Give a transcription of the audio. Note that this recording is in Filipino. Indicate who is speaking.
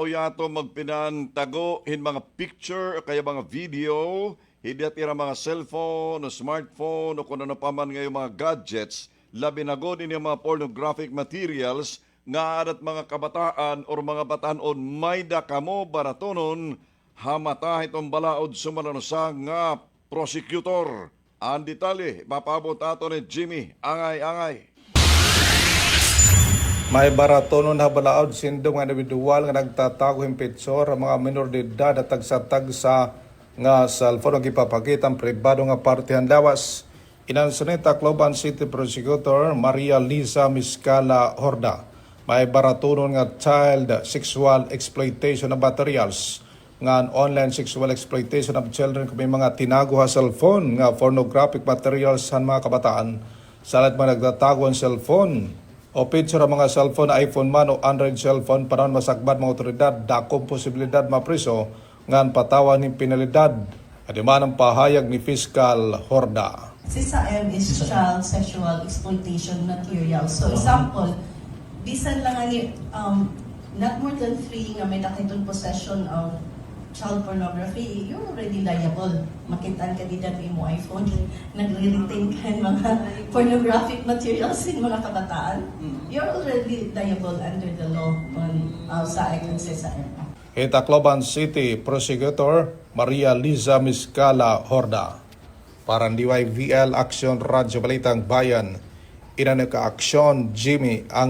Speaker 1: O yato magpinan tago in mga picture o kaya mga video, hindi at ira mga cellphone o smartphone o kung ano pa man ngayon mga gadgets, labi na go din yung mga pornographic materials nga adat mga kabataan o mga batanon may da kamo baratonon hamata itong balaod sumalanosa nga prosecutor. Ang detalye, mapabot ato ni Jimmy, angay-angay.
Speaker 2: May baratonon na balaod sindong nga individual nga nagtatago himpitsor ang mga minor de edad at tagsa-tagsa nga cellphone ang ipapakita ang pribado nga partihan lawas. Inansunit Tacloban City Prosecutor Maria Lisa Miscala Horda. May baratonon nga child sexual exploitation of materials nga online sexual exploitation of children kung may mga tinago ha cellphone nga pornographic materials sa mga kabataan. Salat mga nagtatago ang cellphone o picture ang mga cellphone, iPhone man o Android cellphone para masakbad mga otoridad, dakong posibilidad mapriso ngan patawan ng penalidad. At man ang pahayag ni Fiscal Horda.
Speaker 3: CSIM is child sexual exploitation material. So example, bisan lang ani um, not more than three nga may nakitong possession of child pornography, you're already liable. Makitaan ka din ang imo iPhone, nagre-retain ka ng mga pornographic materials in mga kabataan. You're already liable under the law on uh, SAEC and CSIM.
Speaker 2: Kay Tacloban City Prosecutor Maria Liza Miscala Horda. Para DYVL Action Radyo Balitang Bayan, ina ka aksyon Jimmy ang